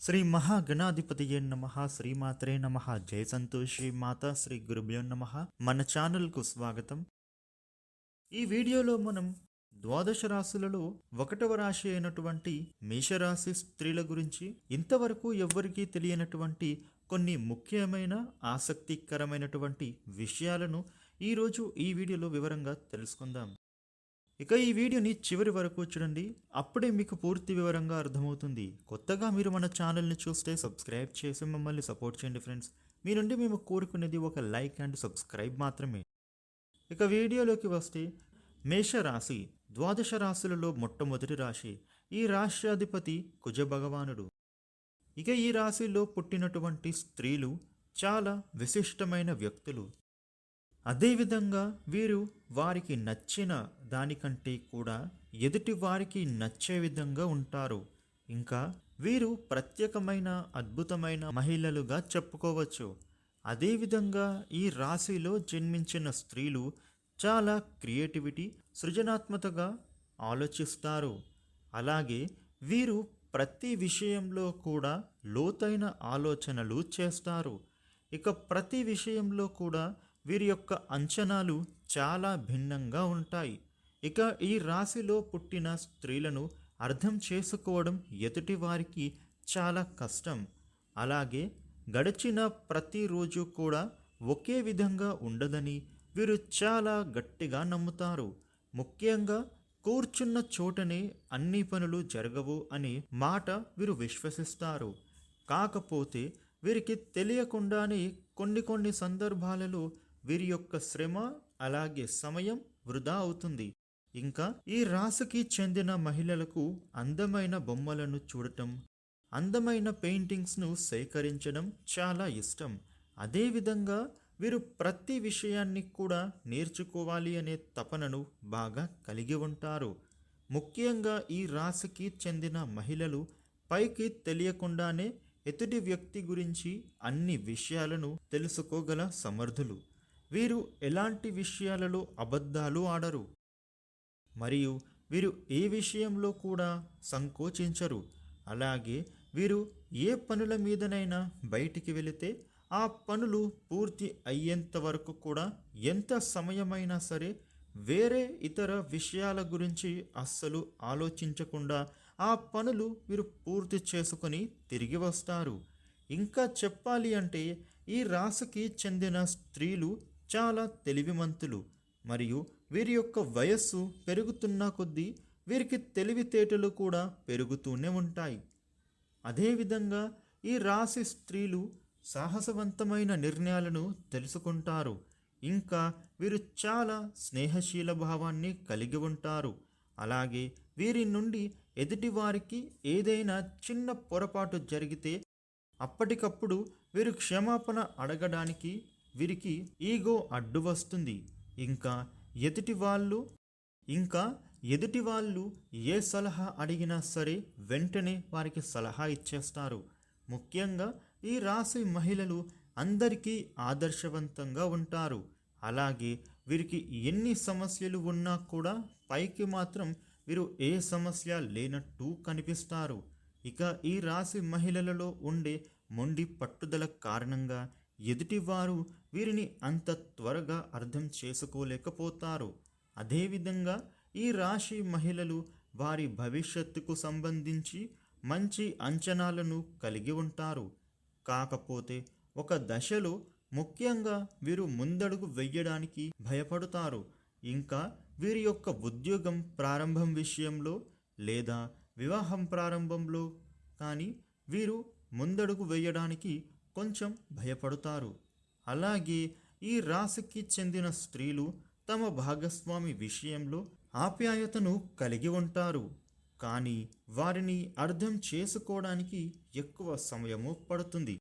శ్రీ మహాగణాధిపతియే నమ శ్రీమాత్రే నమ. జయ సంతోషి మాతా శ్రీ గురుభ్యో నమ. మన ఛానల్కు స్వాగతం. ఈ వీడియోలో మనం ద్వాదశ రాశులలో ఒకటవ రాశి అయినటువంటి మేషరాశి స్త్రీల గురించి ఇంతవరకు ఎవ్వరికీ తెలియనటువంటి కొన్ని ముఖ్యమైన ఆసక్తికరమైనటువంటి విషయాలను ఈరోజు ఈ వీడియోలో వివరంగా తెలుసుకుందాం. ఇక ఈ వీడియోని చివరి వరకు చూడండి. అప్పుడే మీకు పూర్తి వివరంగా అర్థమవుతుంది. కొత్తగా మీరు మన ఛానల్ని చూస్తే సబ్స్క్రైబ్ చేసి మమ్మల్ని సపోర్ట్ చేయండి ఫ్రెండ్స్. మీ నుండి మేము కోరుకునేది ఒక లైక్ అండ్ సబ్స్క్రైబ్ మాత్రమే. ఇక వీడియోలోకి వస్తే మేషరాశి ద్వాదశ రాశులలో మొట్టమొదటి రాశి ఈ రాష్ట్రాధిపతి కుజ భగవానుడు ఇక ఈ రాశిలో పుట్టినటువంటి స్త్రీలు చాలా విశిష్టమైన వ్యక్తులు. అదేవిధంగా వీరు వారికి నచ్చిన దానికంటే కూడా ఎదుటి వారికి నచ్చే విధంగా ఉంటారు. ఇంకా వీరు ప్రత్యేకమైన అద్భుతమైన మహిళలుగా చెప్పుకోవచ్చు. అదేవిధంగా ఈ రాశిలో జన్మించిన స్త్రీలు చాలా క్రియేటివిటీ సృజనాత్మకగా ఆలోచిస్తారు. అలాగే వీరు ప్రతి విషయంలో కూడా లోతైన ఆలోచనలు చేస్తారు. ఇక ప్రతి విషయంలో కూడా వీరి యొక్క అంచనాలు చాలా భిన్నంగా ఉంటాయి. ఇక ఈ రాశిలో పుట్టిన స్త్రీలను అర్థం చేసుకోవడం ఎదుటి వారికి చాలా కష్టం. అలాగే గడిచిన ప్రతిరోజు కూడా ఒకే విధంగా ఉండదని వీరు చాలా గట్టిగా నమ్ముతారు. ముఖ్యంగా కూర్చున్న చోటనే అన్ని పనులు జరగవు అనే మాట వీరు విశ్వసిస్తారు. కాకపోతే వీరికి తెలియకుండానే కొన్ని కొన్ని సందర్భాలలో వీరి యొక్క శ్రమ అలాగే సమయం వృధా అవుతుంది. ఇంకా ఈ రాశికి చెందిన మహిళలకు అందమైన బొమ్మలను చూడటం అందమైన పెయింటింగ్స్ను సేకరించడం చాలా ఇష్టం. అదేవిధంగా వీరు ప్రతి విషయాన్ని కూడా నేర్చుకోవాలి అనే తపనను బాగా కలిగి ఉంటారు. ముఖ్యంగా ఈ రాశికి చెందిన మహిళలు పైకి తెలియకుండానే ఎదుటి వ్యక్తి గురించి అన్ని విషయాలను తెలుసుకోగల సమర్థులు. వీరు ఎలాంటి విషయాలలో అబద్ధాలు ఆడరు. మరియు వీరు ఏ విషయంలో కూడా సంకోచించరు. అలాగే వీరు ఏ పనుల మీదనైనా బయటికి వెళితే ఆ పనులు పూర్తి అయ్యేంత వరకు కూడా ఎంత సమయమైనా సరే వేరే ఇతర విషయాల గురించి అస్సలు ఆలోచించకుండా ఆ పనులు వీరు పూర్తి చేసుకొని తిరిగి వస్తారు. ఇంకా చెప్పాలి అంటే ఈ రాశికి చెందిన స్త్రీలు చాలా తెలివిమంతులు మరియు వీరి యొక్క వయస్సు పెరుగుతున్న కొద్దీ వీరికి తెలివితేటలు కూడా పెరుగుతూనే ఉంటాయి. అదేవిధంగా ఈ రాశి స్త్రీలు సాహసవంతమైన నిర్ణయాలను తెలుసుకుంటారు. ఇంకా వీరు చాలా స్నేహశీల భావాన్ని కలిగి ఉంటారు. అలాగే వీరి నుండి ఎదుటివారికి ఏదైనా చిన్న పొరపాటు జరిగితే అప్పటికప్పుడు వీరు క్షమాపణ అడగడానికి వీరికి ఈగో అడ్డు వస్తుంది. ఇంకా ఎదుటి వాళ్ళు ఇంకా ఎదుటి వాళ్ళు ఏ సలహా అడిగినా సరే వెంటనే వారికి సలహా ఇచ్చేస్తారు. ముఖ్యంగా ఈ రాశి మహిళలు అందరికీ ఆదర్శవంతంగా ఉంటారు. అలాగే వీరికి ఎన్ని సమస్యలు ఉన్నా కూడా పైకి మాత్రం వీరు ఏ సమస్య లేనట్టు కనిపిస్తారు. ఇక ఈ రాశి మహిళలలో ఉండే మొండి పట్టుదల కారణంగా ఎదుటివారు వీరిని అంత త్వరగా అర్థం చేసుకోలేకపోతారు. అదేవిధంగా ఈ రాశి మహిళలు వారి భవిష్యత్తుకు సంబంధించి మంచి అంచనాలను కలిగి ఉంటారు. కాకపోతే ఒక దశలో ముఖ్యంగా వీరు ముందడుగు వెయ్యడానికి భయపడతారు. ఇంకా వీరి యొక్క ఉద్యోగం ప్రారంభం విషయంలో లేదా వివాహం ప్రారంభంలో కానీ వీరు ముందడుగు వేయడానికి కొంచెం భయపడతారు. అలాగే ఈ రాశికి చెందిన స్త్రీలు తమ భాగస్వామి విషయంలో ఆప్యాయతను కలిగి ఉంటారు. కానీ వారిని అర్థం చేసుకోవడానికి ఎక్కువ సమయము పడుతుంది.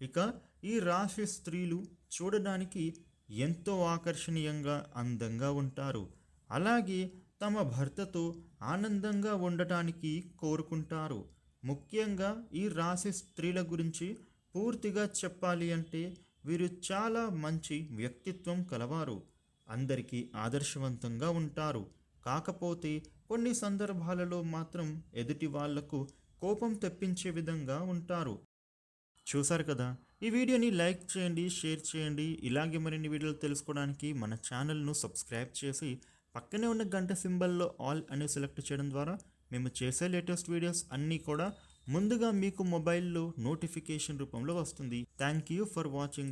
ఇక ఈ రాశి స్త్రీలు చూడడానికి ఎంతో ఆకర్షణీయంగా అందంగా ఉంటారు. అలాగే తమ భర్తతో ఆనందంగా ఉండటానికి కోరుకుంటారు. ముఖ్యంగా ఈ రాశి స్త్రీల గురించి పూర్తిగా చెప్పాలి అంటే వీరు చాలా మంచి వ్యక్తిత్వం కలవారు. అందరికీ ఆదర్శవంతంగా ఉంటారు. కాకపోతే కొన్ని సందర్భాలలో మాత్రం ఎదుటి వాళ్ళకు కోపం తెప్పించే విధంగా ఉంటారు. చూసారు కదా? ఈ వీడియోని లైక్ చేయండి షేర్ చేయండి. ఇలాగే మరిన్ని వీడియోలు తెలుసుకోవడానికి మన ఛానల్ను సబ్స్క్రైబ్ చేసి పక్కనే ఉన్న గంట సింబల్లో ఆల్ అని సెలెక్ట్ చేయడం ద్వారా మేము చేసే లేటెస్ట్ వీడియోస్ అన్నీ కూడా ముందుగా మీకు మొబైల్లో నోటిఫికేషన్ రూపంలో వస్తుంది. Thank you for watching